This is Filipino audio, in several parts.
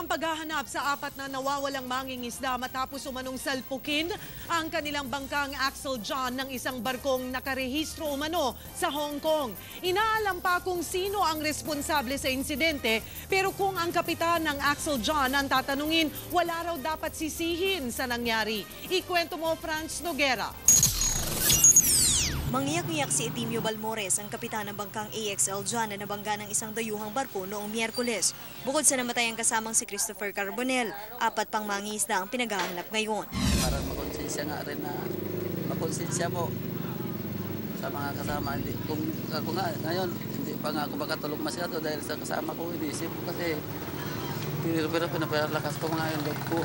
ang paghahanap sa apat na nawawalang mangingisda matapos umanong salpukin ang kanilang bangkang Axel John ng isang barkong nakarehistro umano sa Hong Kong. Inaalam pa kung sino ang responsable sa insidente pero kung ang kapitan ng Axel John ang tatanungin, wala raw dapat sisihin sa nangyari. Ikwento mo Franz Noguera. Mangiyak-ngiyak si Etimio Balmores, ang kapitan ng bangkang AXL John na nabangga ng isang dayuhang barko noong Miyerkules. Bukod sa namatay ang kasamang si Christopher Carbonell, apat pang mangingisda ang pinaghahanap ngayon. para makonsensya nga rin na makonsensya mo sa mga kasama. Hindi, kung ako nga ngayon, hindi pa nga ako makatulog masyado dahil sa kasama ko, inisip ko kasi pero pinapalakas ko mga yung loob ko.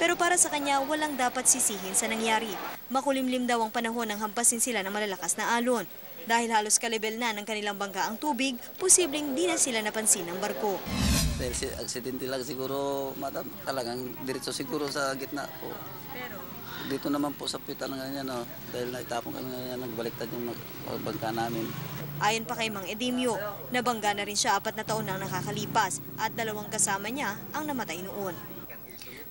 Pero para sa kanya, walang dapat sisihin sa nangyari. Makulimlim daw ang panahon ng hampasin sila ng malalakas na alon. Dahil halos kalibel na ng kanilang bangka ang tubig, posibleng di na sila napansin ng barko. Dahil si aksidente lang siguro, madam, talagang diretso siguro sa gitna po. Dito naman po sa pita ng ganyan, no, dahil naitapon kami ganyan, nagbaliktad yung bangka namin. Ayon pa kay Mang Edimio, nabangga na rin siya apat na taon nang nakakalipas at dalawang kasama niya ang namatay noon.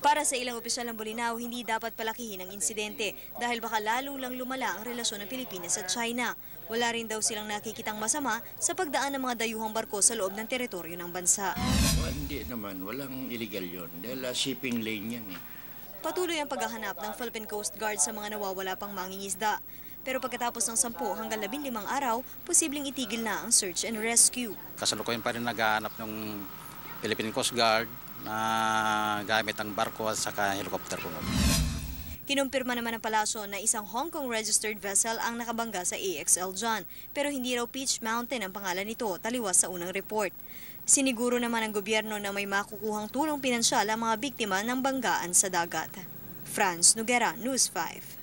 Para sa ilang opisyal ng Bolinao, hindi dapat palakihin ang insidente dahil baka lalo lang lumala ang relasyon ng Pilipinas at China. Wala rin daw silang nakikitang masama sa pagdaan ng mga dayuhang barko sa loob ng teritoryo ng bansa. Well, hindi naman, walang illegal yon dahil ah, shipping lane yan eh. Patuloy ang paghahanap ng Philippine Coast Guard sa mga nawawala pang mangingisda. Pero pagkatapos ng 10 hanggang 15 araw, posibleng itigil na ang search and rescue. kasalukuyan pa rin naghahanap ng Philippine Coast Guard na gamit ang barko at saka helicopter po. Kinumpirma naman ng palasyo na isang Hong Kong registered vessel ang nakabangga sa AXL John, pero hindi raw Peach Mountain ang pangalan nito, taliwas sa unang report. Siniguro naman ng gobyerno na may makukuhang tulong pinansyal ang mga biktima ng banggaan sa dagat. Franz Nugera, News 5.